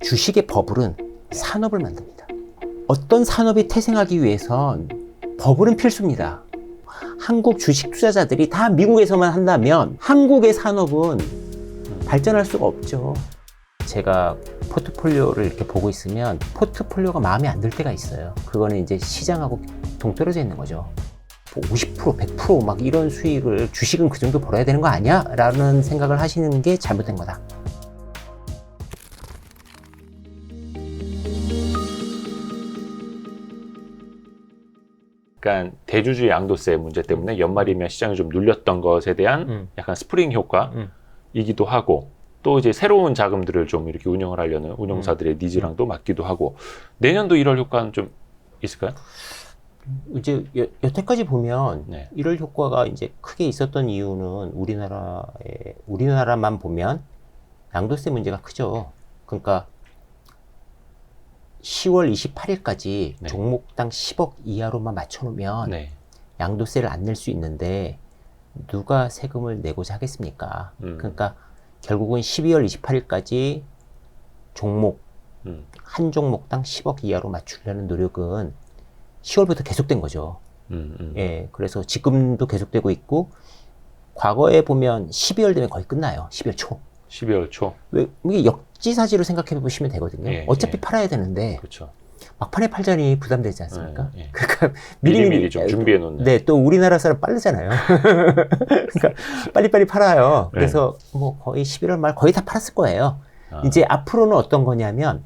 주식의 버블은 산업을 만듭니다. 어떤 산업이 태생하기 위해선 버블은 필수입니다. 한국 주식 투자자들이 다 미국에서만 한다면 한국의 산업은 발전할 수가 없죠. 제가 포트폴리오를 이렇게 보고 있으면 포트폴리오가 마음에 안 들 때가 있어요. 그거는 이제 시장하고 동떨어져 있는 거죠. 뭐50%, 100%막 이런 수익을 주식은 그 정도 벌어야 되는 거 아니야? 라는 생각을 하시는 게 잘못된 거다. 그러니까 대주주 양도세 문제 때문에 연말이면 시장이 좀 눌렸던 것에 대한 음. 약간 스프링 효과이기도 하고 또 이제 새로운 자금들을 좀 이렇게 운영을 하려는 운용사들의 음. 니즈랑도 맞기도 하고 내년도 1월 효과는 좀 있을까요? 이제 여, 여태까지 보면 네. 이럴 효과가 이제 크게 있었던 이유는 우리나라에 우리나라만 보면 양도세 문제가 크죠. 그러니까 10월 28일까지 네. 종목당 10억 이하로만 맞춰놓으면 네. 양도세를 안 낼 수 있는데 누가 세금을 내고자 하겠습니까? 음. 그러니까 결국은 12월 28일까지 종목 음. 한 종목당 10억 이하로 맞추려는 노력은 10월부터 계속된 거죠. 음, 음. 예, 그래서 지금도 계속되고 있고 과거에 보면 12월 되면 거의 끝나요. 12월 초. 12월 초. 왜 이게 역 지사지로 생각해 보시면 되거든요. 예, 어차피 예. 팔아야 되는데 그렇죠. 막판에 팔자니 부담되지 않습니까? 예, 예. 그러니까 미리미리 좀 준비해 놓는. 네, 또 우리나라 사람 빠르잖아요. 그러니까 빨리빨리 팔아요. 네. 그래서 뭐 거의 11월 말 거의 다 팔았을 거예요. 아, 이제 앞으로는 어떤 거냐면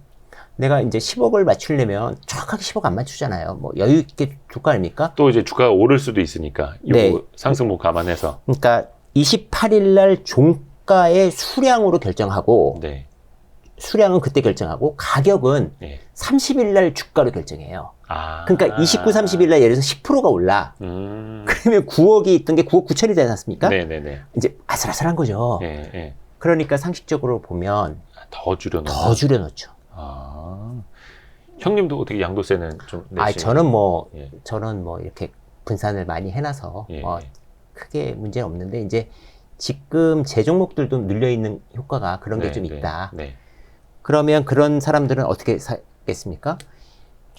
내가 이제 10억을 맞추려면 정확하게 10억 안 맞추잖아요. 뭐 여유 있게 줄거 아닙니까? 또 이제 주가가 오를 수도 있으니까 요 네. 상승분 감안해서 그러니까 28일 날 종가의 수량으로 결정하고 네. 수량은 그때 결정하고 가격은 예. 30일 날 주가로 결정해요. 아. 그러니까 29, 30일 날 예를 들어서 10%가 올라. 음. 그러면 9억이 있던 게 9억 9천이 되지 않습니까? 네, 네, 네. 이제 아슬아슬한 거죠. 예, 예. 그러니까 상식적으로 보면 더 줄여 놓는. 더 줄여놓죠. 아. 형님도 어떻게 양도세는 좀 내시 아, 저는 뭐, 예. 저는 뭐 이렇게 분산을 많이 해놔서 예. 뭐 크게 문제는 없는데 이제 지금 제 종목들도 눌려 있는 효과가 그런 게 네, 좀 네, 있다. 네. 그러면 그런 사람들은 어떻게 사겠습니까?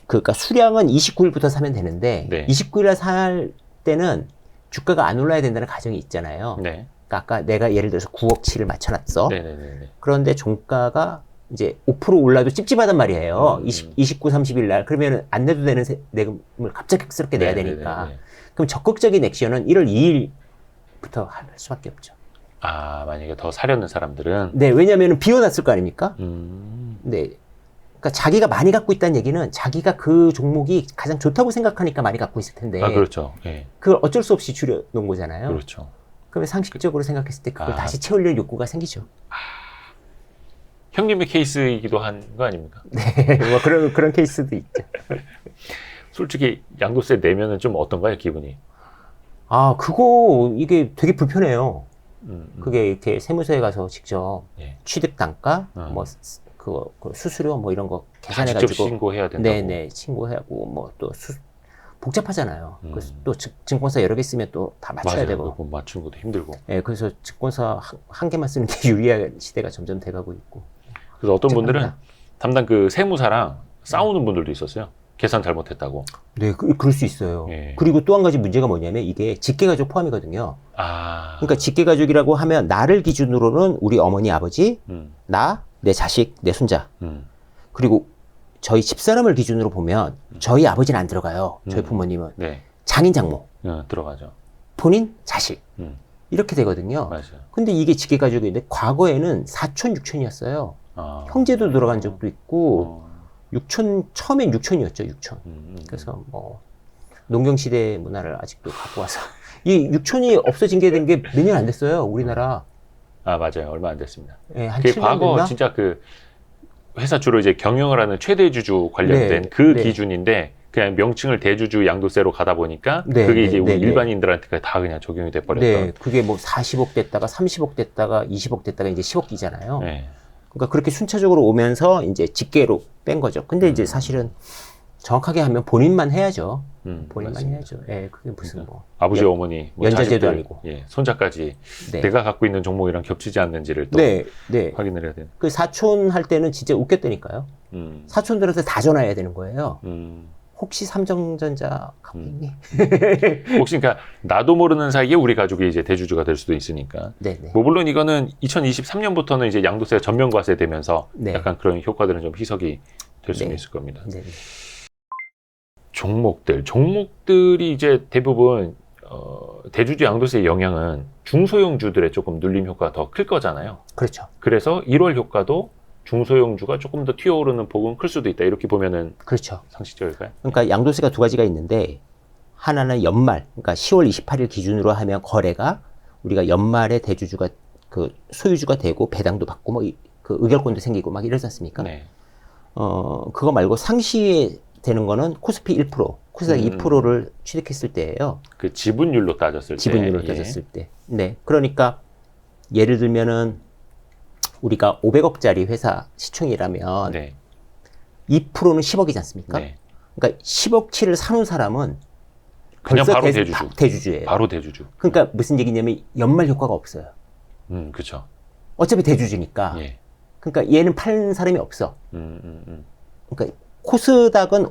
그러니까 수량은 29일부터 사면 되는데 네. 29일에 살 때는 주가가 안 올라야 된다는 가정이 있잖아요. 네. 그러니까 아까 내가 예를 들어서 9억치를 맞춰놨어. 네, 네, 네, 네. 그런데 종가가 이제 5% 올라도 찝찝하단 말이에요. 음. 20, 29, 30일 날. 그러면 안 내도 되는 세- 내금을 갑작스럽게 내야 네, 네, 되니까. 그럼 적극적인 액션은 1월 2일부터 할 수밖에 없죠. 아, 만약에 더 사려는 사람들은 네, 왜냐면은 비워놨을 거 아닙니까? 음. 네. 그러니까 자기가 많이 갖고 있다는 얘기는 자기가 그 종목이 가장 좋다고 생각하니까 많이 갖고 있을 텐데 아, 그렇죠. 예. 그걸 어쩔 수 없이 줄여놓은 거잖아요. 그렇죠. 그러면 상식적으로 생각했을 때 그걸 아. 다시 채우려는 욕구가 생기죠. 형님의 케이스이기도 한 거 아닙니까? 네, 뭐 그런 그런 케이스도 있죠. 솔직히 양도세 내면은 좀 어떤가요, 기분이? 아, 그거 이게 되게 불편해요. 음, 음. 그게 이렇게 세무서에 가서 직접 예. 취득 단가, 어. 뭐 스- 그거 그 수수료 뭐 이런 거다 계산해 가지고 신고해야 된다고. 네네 신고하고 뭐또수 복잡하잖아요. 음. 그래서 또 증- 증권사 여러 개 쓰면 또 다 맞춰야 맞아요. 되고. 맞추는 것도 힘들고. 예, 그래서 증권사 한, 한 개만 쓰는 게 유리한 시대가 점점 돼가고 있고. 그래서 어떤 분들은 복잡합니다. 담당 그 세무사랑 싸우는 분들도 있었어요. 계산 잘못했다고. 네, 그, 그럴 수 있어요. 예. 그리고 또 한 가지 문제가 뭐냐면 이게 직계가족 포함이거든요. 아. 그러니까 직계가족이라고 하면 나를 기준으로는 우리 어머니, 아버지, 음, 나, 내 자식, 내 손자. 음, 그리고 저희 집사람을 기준으로 보면 저희 아버지는 안 들어가요. 저희 음. 부모님은. 네. 장인, 장모, 어, 들어가죠. 본인, 자식. 음, 이렇게 되거든요. 맞아요. 근데 이게 직계가족인데 과거에는 사촌, 육촌이었어요. 아. 형제도 들어간 적도 있고 어, 육촌 처음엔 육촌이었죠 육촌. 음, 음. 그래서 뭐 농경 시대 문화를 아직도 갖고 와서 이 육촌이 없어진 게 된 게 몇 년 안 됐어요 우리나라. 아, 맞아요. 얼마 안 됐습니다. 예, 한 그게 7년 과거 됐나? 진짜 그 회사 주로 이제 경영을 하는 최대 주주 관련된 네, 그 네. 기준인데 그냥 명칭을 대주주 양도세로 가다 보니까 네, 그게 네, 이제 네, 우리 네. 일반인들한테 다 그냥 적용이 돼 버렸던. 네, 그게 뭐 40억 됐다가 30억 됐다가 20억 됐다가 이제 10억이잖아요. 네. 그러니까 그렇게 순차적으로 오면서 이제 직계로 뺀 거죠. 근데 이제 음. 사실은 정확하게 하면 본인만 해야죠. 음, 본인만 맞습니다. 해야죠. 예, 그게 무슨 뭐 아버지 연- 어머니 뭐 자식들, 아니고. 예, 손자까지 네. 내가 갖고 있는 종목이랑 겹치지 않는지를 또 네, 네. 확인을 해야 되는. 그 사촌 할 때는 진짜 웃겼다니까요. 음, 사촌들한테 다 전화해야 되는 거예요. 음. 혹시 삼성전자 갖고 음. 있니? 혹시 그러니까 나도 모르는 사이에 우리 가족이 이제 대주주가 될 수도 있으니까. 네, 네. 뭐 물론 이거는 2023년부터는 이제 양도세가 전면 과세되면서 네. 약간 그런 효과들은 좀 희석이 될 수는 네. 있을 겁니다. 네, 네. 종목들, 종목들이 이제 대부분 어, 대주주 양도세의 영향은 중소형주들의 조금 눌림 효과가 더 클 거잖아요. 그렇죠. 그래서 1월 효과도 중소형주가 조금 더 튀어오르는 폭은 클 수도 있다. 이렇게 보면은 그렇죠. 상식적일까요? 그러니까 양도세가 두 가지가 있는데 하나는 연말, 그러니까 10월 28일 기준으로 하면 거래가 우리가 연말에 대주주가 그 소유주가 되고 배당도 받고 뭐그 의결권도 생기고 막 이러지 않습니까? 네. 어 그거 말고 상시에 되는 거는 코스피 1%, 코스닥 음. 2%를 취득했을 때예요. 그 지분율로 따졌을 때. 지분율을 예. 따졌을 때. 네. 그러니까 예를 들면은 우리가 500억짜리 회사 시총이라면 네. 2%는 10억이지 않습니까? 네. 그러니까 10억치를 사는 사람은 그냥 바로 대- 대주주. 바- 대주주예요. 바로 대주주. 그러니까 무슨 얘기냐면 연말 효과가 없어요. 음, 그쵸. 어차피 대주주니까. 예. 그러니까 얘는 파는 사람이 없어. 음, 음, 음. 그러니까 코스닥은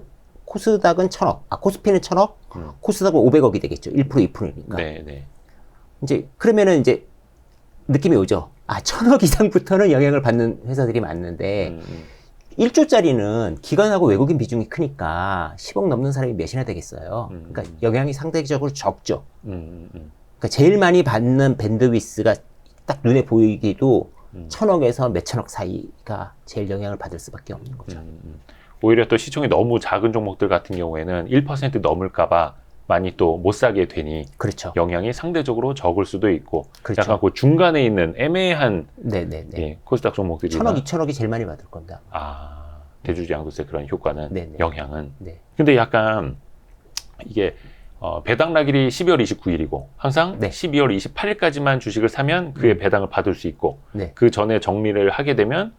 코스닥은 천억, 아 코스피는 천억, 음. 코스닥은 500억이 되겠죠. 1% 2%니까. 네, 네. 이제 그러면은 이제 느낌이 오죠. 아 천억 이상부터는 영향을 받는 회사들이 많은데 음, 음. 1조짜리는 기관하고 외국인 비중이 크니까 10억 넘는 사람이 몇이나 되겠어요. 음. 그러니까 영향이 상대적으로 적죠. 음, 음, 음. 그러니까 제일 많이 받는 밴드위스가 딱 눈에 보이기도 음. 천억에서 몇천억 사이가 제일 영향을 받을 수밖에 없는 거죠. 음, 음. 오히려 또 시총이 너무 작은 종목들 같은 경우에는 1% 넘을까봐 많이 또 못 사게 되니 그렇죠. 영향이 상대적으로 적을 수도 있고 그렇죠. 약간 그 중간에 있는 애매한 네네네. 예, 코스닥 종목들이 천억, 이천억이 제일 많이 받을 겁니다. 아 대주주 양도세 그런 효과는 네네. 영향은 네. 근데 약간 이게 어, 배당 날일이 12월 29일이고 항상 네. 12월 28일까지만 주식을 사면 그의 음. 배당을 받을 수 있고 네. 그 전에 정리를 하게 되면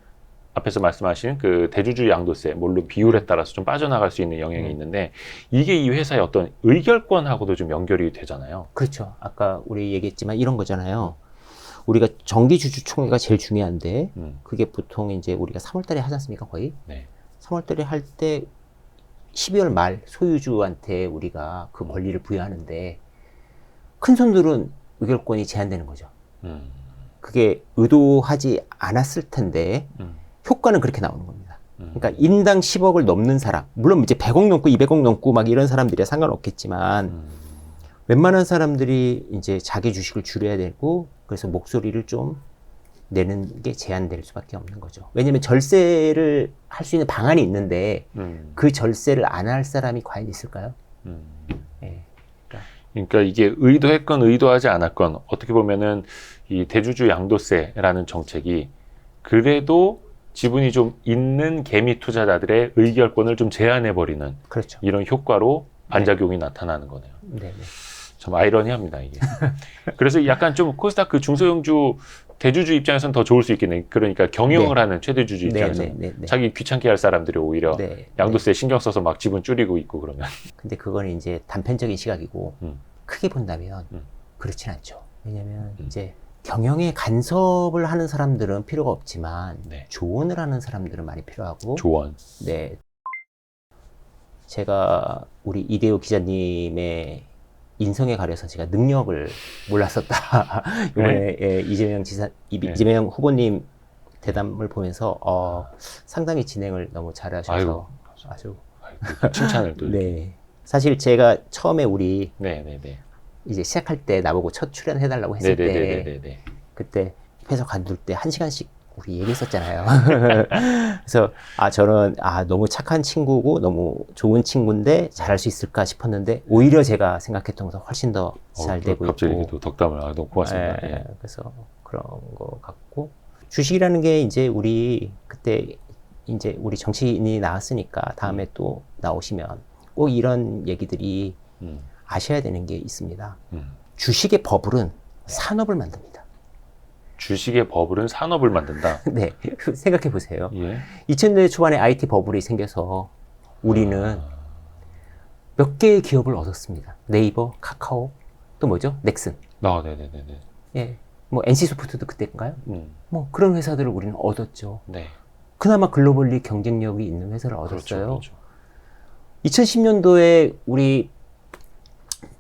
앞에서 말씀하신 그 대주주 양도세 물론 비율에 따라서 좀 빠져나갈 수 있는 영향이 음. 있는데 이게 이 회사의 어떤 의결권하고도 좀 연결이 되잖아요. 그렇죠. 아까 우리 얘기했지만 이런 거잖아요. 우리가 정기 주주 총회가 제일 중요한데 음, 그게 보통 이제 우리가 3월 달에 하지 않습니까? 거의? 네. 3월 달에 할 때 12월 말 소유주한테 우리가 그 권리를 부여하는데 큰 손들은 의결권이 제한되는 거죠. 음, 그게 의도하지 않았을 텐데 음, 효과는 그렇게 나오는 겁니다. 음. 그러니까 인당 10억을 넘는 사람, 물론 이제 100억 넘고 200억 넘고 막 이런 사람들이야 상관없겠지만 음, 웬만한 사람들이 이제 자기 주식을 줄여야 되고 그래서 목소리를 좀 내는 게 제한될 수밖에 없는 거죠. 왜냐하면 절세를 할 수 있는 방안이 있는데 음, 그 절세를 안 할 사람이 과연 있을까요? 음. 예. 그러니까 이게 의도했건 의도하지 않았건 어떻게 보면은 이 대주주 양도세라는 정책이 그래도 지분이 좀 있는 개미 투자자들의 의결권을 좀 제한해 버리는 그렇죠. 이런 효과로 반작용이 나타나는 거네요. 네, 네. 참 아이러니합니다 이게. 그래서 약간 좀 코스닥 그 중소형주 대주주 입장에서는 더 좋을 수 있겠네. 그러니까 경영을 네. 하는 최대주주 네, 입장에서 네, 는 네, 네. 자기 귀찮게 할 사람들이 오히려 네, 양도세 신경 써서 막 지분 줄이고 있고 그러면 근데 그거는 이제 단편적인 시각이고 음. 크게 본다면 음. 그렇진 않죠. 왜냐하면 음. 이제 경영에 간섭을 하는 사람들은 필요가 없지만 네. 조언을 하는 사람들은 많이 필요하고 조언. 네. 제가 우리 이대호 기자님의 인성에 가려서 제가 능력을 몰랐었다. 이번에 예, 이재명 지사, 이- 네. 이재명 후보님 대담을 보면서 어, 상당히 진행을 너무 잘하셔서. 아주 아이고, 칭찬을 또. 네, 네. 사실 제가 처음에 우리 네, 네, 네. 이제 시작할 때 나보고 첫 출연해달라고 했을 네, 네, 때 네, 네, 네. 그때 회사 관둘 때 한 시간씩 우리 얘기했었잖아요. 그래서 아 저는 아 너무 착한 친구고 너무 좋은 친구인데 잘할 수 있을까 싶었는데 오히려 제가 생각했던 것보다 훨씬 더잘 어, 되고 갑자기 있고. 또 덕담을 아, 너무 고맙습니다. 예, 예. 예. 그래서 그런 거 같고 주식이라는 게 이제 우리 그때 이제 우리 정치인이 나왔으니까 다음에 또 나오시면 꼭 이런 얘기들이 음, 아셔야 되는 게 있습니다. 음. 주식의 버블은 산업을 만듭니다. 주식의 버블은 산업을 만든다. 네, 생각해 보세요. 예. 2000년대 초반에 IT 버블이 생겨서 우리는 아, 몇 개의 기업을 얻었습니다. 네이버, 카카오, 또 뭐죠? 넥슨. 아, 네네네네. 예. 뭐 NC소프트도 그때인가요? 음, 뭐 그런 회사들을 우리는 얻었죠. 네. 그나마 글로벌리 경쟁력이 있는 회사를 그렇죠, 얻었어요. 그렇죠. 2010년도에 우리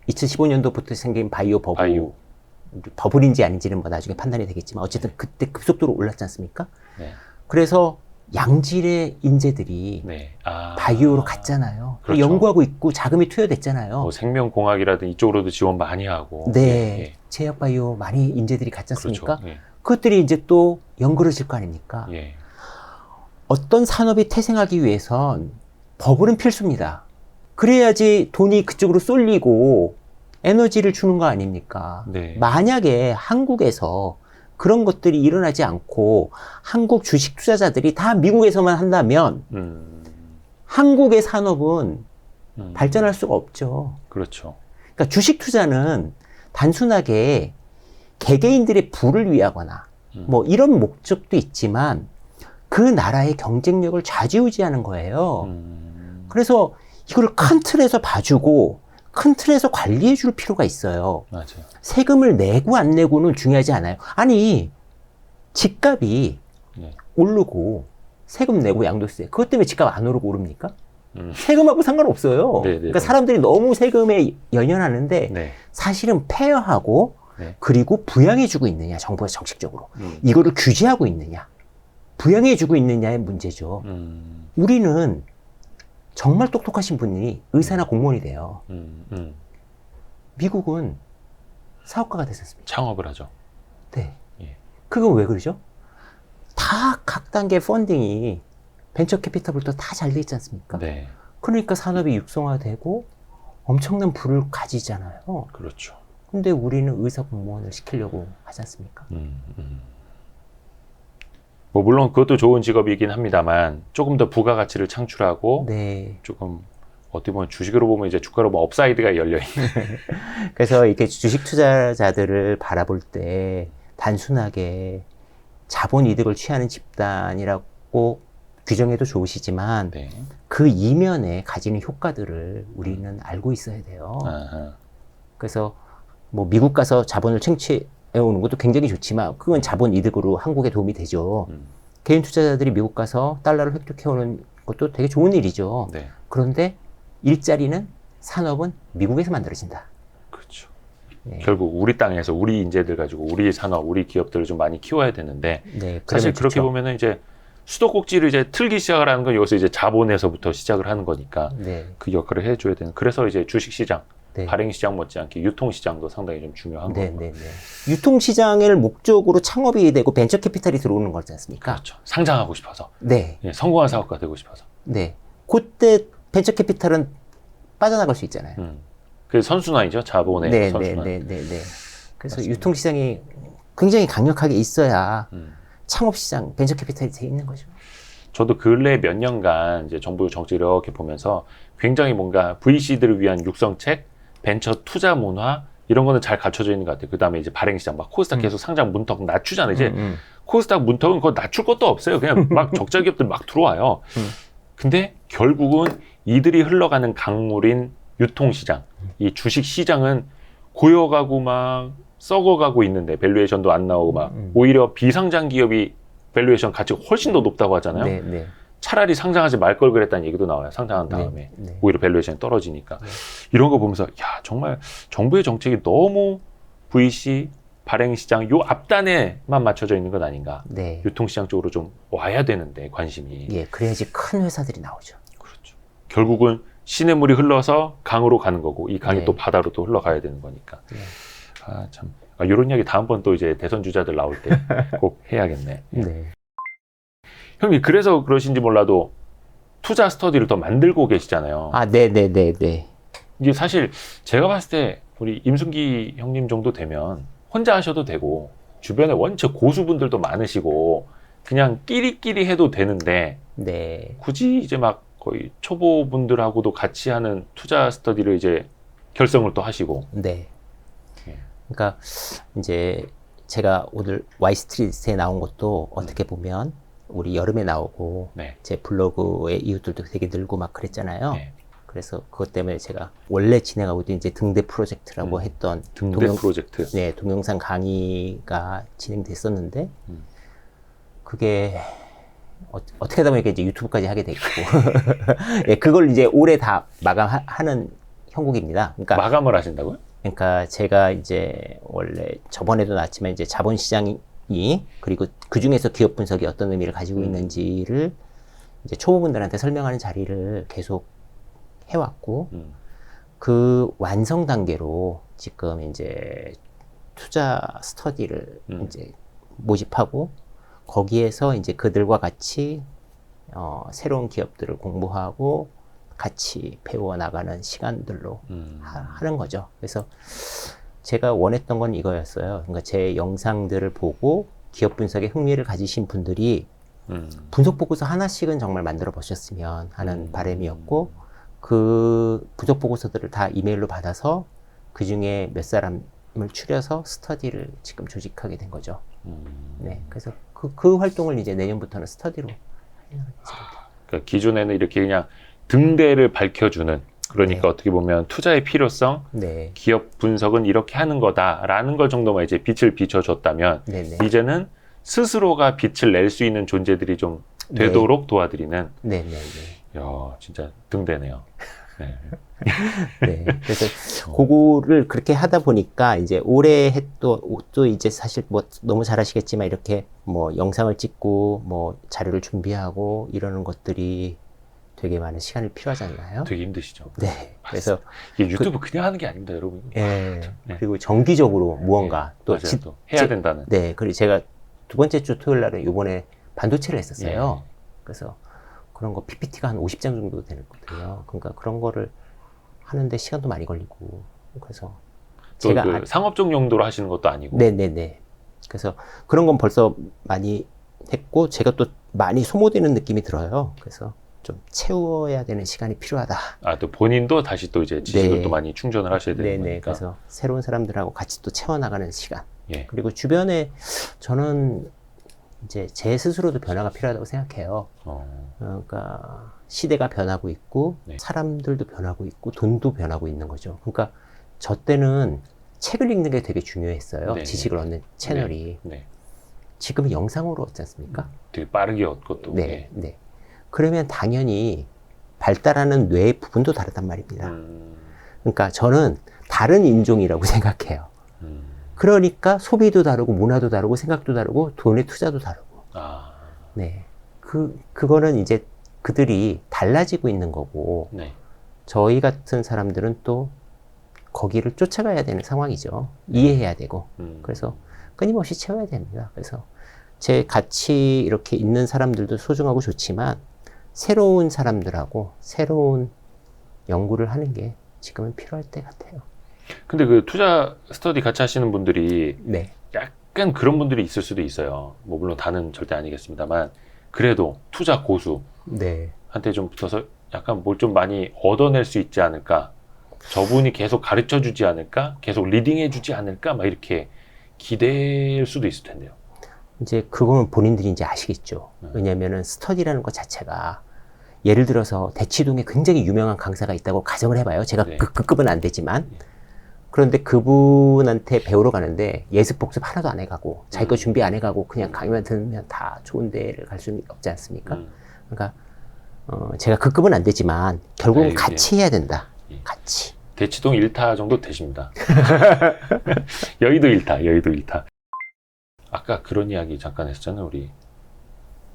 2015년도부터 생긴 바이오 버블, 바이오. 버블인지 아닌지는 뭐 나중에 판단이 되겠지만 어쨌든 그때 급속도로 올랐지 않습니까? 네. 그래서 양질의 인재들이 네. 아. 바이오로 갔잖아요. 그렇죠. 연구하고 있고 자금이 투여됐잖아요. 뭐 생명공학이라든 이쪽으로도 지원 많이 하고. 네, 예, 예. 제약 바이오 많이 인재들이 갔지 않습니까? 그렇죠. 예. 그것들이 이제 또 연결해질 거 아닙니까? 예. 어떤 산업이 태생하기 위해선 버블은 필수입니다. 그래야지 돈이 그쪽으로 쏠리고 에너지를 주는 거 아닙니까? 네. 만약에 한국에서 그런 것들이 일어나지 않고 한국 주식 투자자들이 다 미국에서만 한다면 음. 한국의 산업은 음. 발전할 수가 없죠. 그렇죠. 그러니까 주식 투자는 단순하게 개개인들의 부를 위하거나 음. 뭐 이런 목적도 있지만 그 나라의 경쟁력을 좌지우지하는 거예요. 음. 그래서 이걸 큰 틀에서 봐주고 큰 틀에서 관리해 줄 필요가 있어요. 맞아요. 세금을 내고 안 내고는 중요하지 않아요. 아니, 집값이 네. 오르고 세금 내고 양도세. 그것 때문에 집값 안 오르고 오릅니까? 음. 세금하고 상관없어요. 네, 네, 그러니까 네. 사람들이 너무 세금에 연연하는데 네. 사실은 페어하고 네. 그리고 부양해주고 있느냐, 정부가 정식적으로. 음. 이거를 규제하고 있느냐, 부양해주고 있느냐의 문제죠. 음. 우리는 정말 똑똑하신 분이 의사나 공무원이 돼요. 음. 음. 미국은 사업가가 됐었습니다. 창업을 하죠. 네. 예. 그건 왜 그러죠? 다 각 단계 펀딩이 벤처 캐피탈부터 다 잘 돼 있지 않습니까? 네. 그러니까 산업이 육성화되고 엄청난 부를 가지잖아요. 그렇죠. 근데 우리는 의사 공무원을 시키려고 하지 않습니까? 음, 음. 뭐 물론 그것도 좋은 직업이긴 합니다만 조금 더 부가가치를 창출하고 네. 조금 어떻게 보면 주식으로 보면 이제 주가로 뭐 업사이드가 열려 있는 그래서 이렇게 주식 투자자들을 바라볼 때 단순하게 자본 이득을 취하는 집단이라고 규정해도 좋으시지만 네. 그 이면에 가지는 효과들을 우리는 알고 있어야 돼요. 아하. 그래서 뭐 미국 가서 자본을 챙취해 오는 것도 굉장히 좋지만 그건 자본 이득으로 한국에 도움이 되죠. 음. 개인 투자자들이 미국 가서 달러를 획득해 오는 것도 되게 좋은 일이죠. 네. 그런데 일자리는 산업은 미국에서 만들어진다. 그렇죠. 네. 결국 우리 땅에서 우리 인재들 가지고 우리 산업, 우리 기업들을 좀 많이 키워야 되는데 네, 사실 그렇게 좋죠. 보면은 이제 수도꼭지를 이제 틀기 시작을 하는 건 여기서 이제 자본에서부터 시작을 하는 거니까 네, 그 역할을 해줘야 되는. 그래서 이제 주식시장, 네. 발행 시장 못지않게 유통 시장도 상당히 좀 중요한 네, 거고. 네, 네. 유통 시장을 목적으로 창업이 되고 벤처 캐피탈이 들어오는 거지 않습니까? 그렇죠. 상장하고 싶어서 네, 예, 성공한 사업가 되고 싶어서. 네. 그때 벤처 캐피탈은 빠져나갈 수 있잖아요. 음. 그 선순환이죠. 자본의 네, 네, 선순환. 네, 네, 네. 그래서 맞습니다. 유통 시장이 굉장히 강력하게 있어야 음. 창업 시장, 벤처 캐피탈이 돼 있는 거죠. 저도 근래 몇 년간 이제 정부 정책을 이렇게 보면서 굉장히 뭔가 VC들을 위한 육성책, 벤처 투자 문화 이런 거는 잘 갖춰져 있는 것 같아요. 그 다음에 이제 발행 시장 막 코스닥 음. 계속 상장 문턱 낮추잖아요. 이제 음, 음. 코스닥 문턱은 그거 낮출 것도 없어요. 그냥 막 적자 기업들 막 들어와요. 음. 근데 결국은 이들이 흘러가는 강물인 유통시장, 이 주식시장은 고여가고 막 썩어가고 있는데 밸류에이션도 안 나오고 막 음. 오히려 비상장 기업이 밸류에이션 가치가 훨씬 더 높다고 하잖아요. 네, 네. 차라리 상장하지 말 걸 그랬다는 얘기도 나와요. 상장한 다음에 네, 네. 오히려 밸류에이션이 떨어지니까 네. 이런 거 보면서 야 정말 정부의 정책이 너무 VC 발행 시장 요 앞단에만 맞춰져 있는 것 아닌가. 네. 유통 시장 쪽으로 좀 와야 되는데 관심이 예, 그래야지 큰 회사들이 나오죠. 그렇죠. 결국은 시냇물이 흘러서 강으로 가는 거고 이 강이 네. 또 바다로 또 흘러가야 되는 거니까 네. 아 참 아, 이런 이야기 다음번 또 이제 대선 주자들 나올 때 꼭 해야겠네. 네. 형님 그래서 그러신지 몰라도 투자 스터디를 더 만들고 계시잖아요. 아, 네, 네, 네, 네. 이게 사실 제가 봤을 때 우리 임순기 형님 정도 되면 혼자 하셔도 되고 주변에 원체 고수분들도 많으시고 그냥 끼리끼리 해도 되는데 네. 굳이 이제 막 거의 초보분들하고도 같이 하는 투자 스터디를 이제 결성을 또 하시고 네. 예. 그러니까 이제 제가 오늘 와이스트리트에 나온 것도 어떻게 보면 우리 여름에 나오고 네. 제 블로그의 이웃들도 되게 늘고 막 그랬잖아요. 네. 그래서 그것 때문에 제가 원래 진행하고 있던 이제 등대 프로젝트라고 음. 했던 등대 동영- 프로젝트. 네, 동영상 강의가 진행됐었는데 음. 그게 어, 떻게 하다 보니까 이제 유튜브까지 하게 됐고 예, 그걸 이제 올해 다 마감하는 형국입니다. 그러니까 마감을 하신다고요? 그러니까 제가 이제 원래 저번에도 나왔지만 이제 자본 시장 이 그리고 그 중에서 기업 분석이 어떤 의미를 가지고 음. 있는지를 이제 초보분들한테 설명하는 자리를 계속 해왔고 음. 그 완성 단계로 지금 이제 투자 스터디를 음. 이제 모집하고 거기에서 이제 그들과 같이 어, 새로운 기업들을 공부하고 같이 배워 나가는 시간들로 음. 하, 하는 거죠. 그래서 제가 원했던 건 이거였어요. 그러니까 제 영상들을 보고 기업 분석에 흥미를 가지신 분들이 음. 분석 보고서 하나씩은 정말 만들어 보셨으면 하는 음. 바람이었고 그 분석 보고서들을 다 이메일로 받아서 그 중에 몇 사람을 추려서 스터디를 지금 조직하게 된 거죠. 음. 네, 그래서 그, 그 활동을 이제 내년부터는 스터디로 해나가겠습니다. 그러니까 기존에는 이렇게 그냥 등대를 밝혀주는 그러니까 네. 어떻게 보면 투자의 필요성, 네, 기업 분석은 이렇게 하는 거다라는 걸 정도만 이제 빛을 비춰줬다면 네, 네, 이제는 스스로가 빛을 낼 수 있는 존재들이 좀 되도록 도와드리는 네, 네, 네. 야 진짜 등대네요. 네. 네. 그래서 그거를 그렇게 하다 보니까 이제 올해 했또 또 이제 사실 뭐 너무 잘 아시겠지만 이렇게 뭐 영상을 찍고 뭐 자료를 준비하고 이러는 것들이 되게 많은 시간이 필요하잖아요. 되게 힘드시죠. 네. 그래서 이게 유튜브 그 냥 하는 게 아닙니다, 여러분. 예. 네. 그리고 정기적으로 무언가 또 맞아요. 지- 또 해야 지- 된다는. 네. 그리고 제가 두 번째 주 토요일 날은 요번에 반도체를 했었어요. 예. 그래서 그런 거 PPT가 한 50장 정도 되는 거거든요. 그러니까 그런 거를 하는데 시간도 많이 걸리고 그래서 또 제가 그 아- 상업적 용도로 하시는 것도 아니고. 네네네. 그래서 그런 건 벌써 많이 했고 제가 또 많이 소모되는 느낌이 들어요. 그래서 좀 채워야 되는 시간이 필요하다. 아, 또 본인도 다시 또 이제 지식을 네. 또 많이 충전을 하셔야 되는 네네. 거니까. 그래서 새로운 사람들하고 같이 또 채워나가는 시간. 예. 그리고 주변에 저는 이제 제 스스로도 변화가 필요하다고 생각해요. 어, 어, 그러니까 시대가 변하고 있고 네. 사람들도 변하고 있고 돈도 변하고 있는 거죠. 그러니까 저 때는 책을 읽는 게 되게 중요했어요. 네, 지식을 얻는 채널이. 네. 지금은 영상으로 얻지 않습니까? 되게 빠르게 얻고 또. 네, 예. 네. 그러면 당연히 발달하는 뇌의 부분도 다르단 말입니다. 음, 그러니까 저는 다른 인종이라고 생각해요. 음. 그러니까 소비도 다르고 문화도 다르고 생각도 다르고 돈의 투자도 다르고. 아, 네. 그, 그거는 이제 그들이 달라지고 있는 거고, 네. 저희 같은 사람들은 또 거기를 쫓아가야 되는 상황이죠. 이해해야 되고. 음. 그래서 끊임없이 채워야 됩니다. 그래서 제 같이 이렇게 있는 사람들도 소중하고 좋지만 새로운 사람들하고 새로운 연구를 하는 게 지금은 필요할 때 같아요. 근데 그 투자 스터디 같이 하시는 분들이 네. 약간 그런 분들이 있을 수도 있어요. 뭐 물론 다는 절대 아니겠습니다만 그래도 투자 고수한테 네. 좀 붙어서 약간 뭘 좀 많이 얻어낼 수 있지 않을까. 저분이 계속 가르쳐 주지 않을까? 계속 리딩해 주지 않을까? 막 이렇게 기댈 수도 있을 텐데요. 이제 그거는 본인들이 이제 아시겠죠. 네. 왜냐면은 스터디라는 것 자체가 예를 들어서 대치동에 굉장히 유명한 강사가 있다고 가정을 해봐요. 제가 네. 그, 그 급은 안 되지만. 네. 그런데 그분한테 배우러 가는데 예습 복습 하나도 안 해가고 자기 거 음. 준비 안 해가고 그냥 강의만 들으면 다 좋은 데를 갈 수는 없지 않습니까? 음. 그러니까 어, 제가 그 급은 안 되지만 결국은 네, 같이 해야 된다. 예. 같이. 대치동 1타 정도 되십니다. 여의도 1타, 여의도 1타. 아까 그런 이야기 잠깐 했었잖아요, 우리.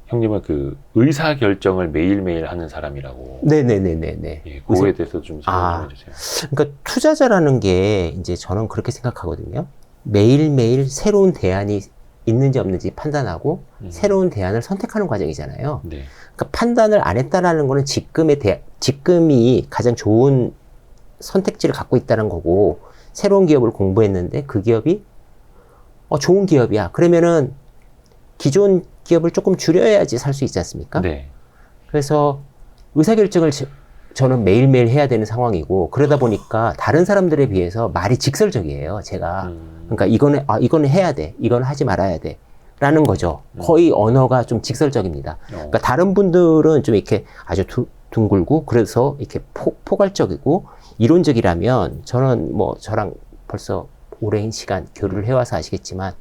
형님은 그 의사 결정을 매일매일 하는 사람이라고. 네네네네네. 예, 그거에 대해서 좀 설명 아. 좀 해주세요. 그러니까 투자자라는 게 이제 저는 그렇게 생각하거든요. 매일매일 새로운 대안이 있는지 없는지 판단하고 음. 새로운 대안을 선택하는 과정이잖아요. 네. 그러니까 판단을 안 했다라는 거는 지금의 대, 지금이 가장 좋은 선택지를 갖고 있다는 거고 새로운 기업을 공부했는데 그 기업이 어, 좋은 기업이야. 그러면은 기존 기업을 조금 줄여야지 살 수 있지 않습니까? 네. 그래서 의사결정을 저- 저는 매일매일 해야 되는 상황이고 그러다 보니까 다른 사람들에 비해서 말이 직설적이에요. 제가. 음. 그러니까 이거는 아 이거는 해야 돼. 이거는 하지 말아야 돼. 라는 거죠. 음. 거의 언어가 좀 직설적입니다. 어. 그러니까 다른 분들은 좀 이렇게 아주 두- 둥글고 그래서 이렇게 포, 포괄적이고 이론적이라면 저는 뭐 저랑 벌써 오랜 시간 교류를 해와서 아시겠지만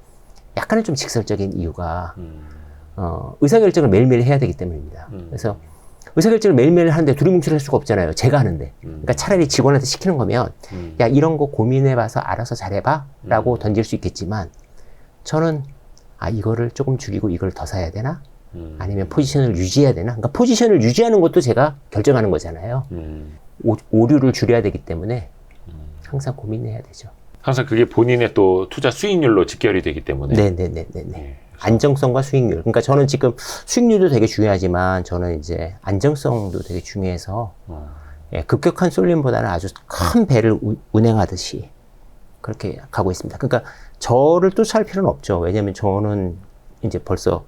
약간은 좀 직설적인 이유가 음, 어, 의사결정을 매일매일 해야 되기 때문입니다. 음. 그래서 의사결정을 매일매일 하는데 두리뭉실 할 수가 없잖아요. 제가 하는데. 음, 그러니까 차라리 직원한테 시키는 거면 음, 야 이런 거 고민해봐서 알아서 잘해봐 라고 음. 던질 수 있겠지만 저는 아 이거를 조금 줄이고 이걸 더 사야 되나 음, 아니면 포지션을 유지해야 되나 그러니까 포지션을 유지하는 것도 제가 결정하는 거잖아요 음, 오, 오류를 줄여야 되기 때문에 음. 항상 고민해야 되죠 항상 그게 본인의 또 투자 수익률로 직결이 되기 때문에 네네네네네 네. 안정성과 수익률 그러니까 저는 지금 수익률도 되게 중요하지만 저는 이제 안정성도 되게 중요해서 어, 예, 급격한 쏠림보다는 아주 큰 배를 우- 운행하듯이 그렇게 가고 있습니다. 그러니까 저를 쫓아할 필요는 없죠. 왜냐하면 저는 이제 벌써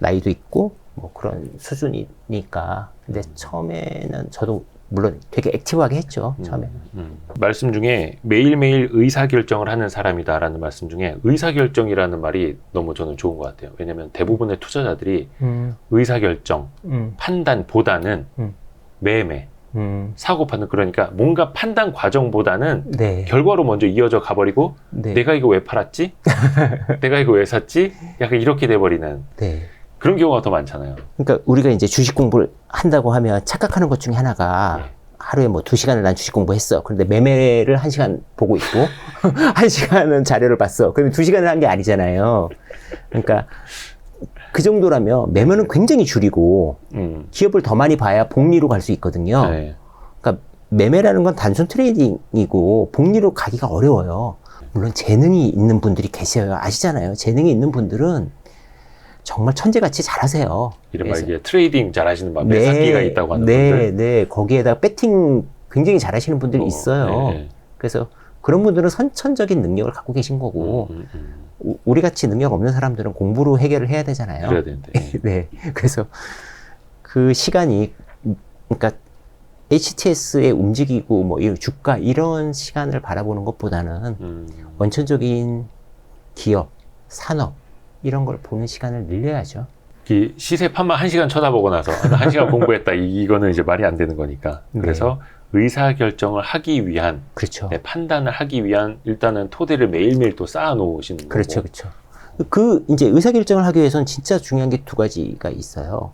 나이도 있고 뭐 그런 수준이니까. 근데 처음에는 저도 물론 되게 액티브하게 했죠. 처음에는. 음. 말씀 중에 매일매일 의사 결정을 하는 사람이다라는 말씀 중에 의사 결정이라는 말이 너무 저는 좋은 것 같아요. 왜냐하면 대부분의 투자자들이 음, 의사 결정, 음, 판단보다는 음. 매매, 음, 사고 판단 그러니까 뭔가 판단 과정보다는 네, 결과로 먼저 이어져 가버리고 네, 내가 이거 왜 팔았지? 내가 이거 왜 샀지? 약간 이렇게 돼버리는 네. 그런 경우가 더 많잖아요. 그러니까 우리가 이제 주식 공부를 한다고 하면 착각하는 것 중에 하나가 네. 하루에 뭐 두 시간을 난 주식 공부했어. 그런데 매매를 한 시간 보고 있고 한 시간은 자료를 봤어. 그러면 두 시간을 한 게 아니잖아요. 그러니까 그 정도라면 매매는 굉장히 줄이고 음. 기업을 더 많이 봐야 복리로 갈 수 있거든요. 네. 그러니까 매매라는 건 단순 트레이딩이고 복리로 가기가 어려워요. 물론 재능이 있는 분들이 계셔요. 아시잖아요. 재능이 있는 분들은 정말 천재같이 잘하세요. 이른바 이게 트레이딩 잘 하시는 분, 매사기가 있다고 하는 네, 분들. 네. 거기에다 배팅 굉장히 잘하시는 분들이 어, 있어요. 네, 네. 그래서 그런 분들은 선천적인 능력을 갖고 계신 거고, 음, 음, 우- 우리 같이 능력 없는 사람들은 공부로 해결을 해야 음. 되잖아요. 그래야 되는데. 네. 그래서 그 시간이, 그러니까 HTS에 움직이고 뭐이 주가 이런 시간을 바라보는 것보다는 음. 원천적인 기업, 산업 이런 걸 보는 시간을 늘려야죠. 이 시세 판만 한 시간 쳐다보고 나서 아, 나한 시간 공부했다 이- 이거는 이제 말이 안 되는 거니까 네. 그래서 의사 결정을 하기 위한 그렇죠. 네, 판단을 하기 위한 일단은 토대를 매일매일 또 쌓아 놓으시는 거고 그렇죠, 그렇죠. 그 이제 의사 결정을 하기 위해서는 진짜 중요한 게 두 가지가 있어요.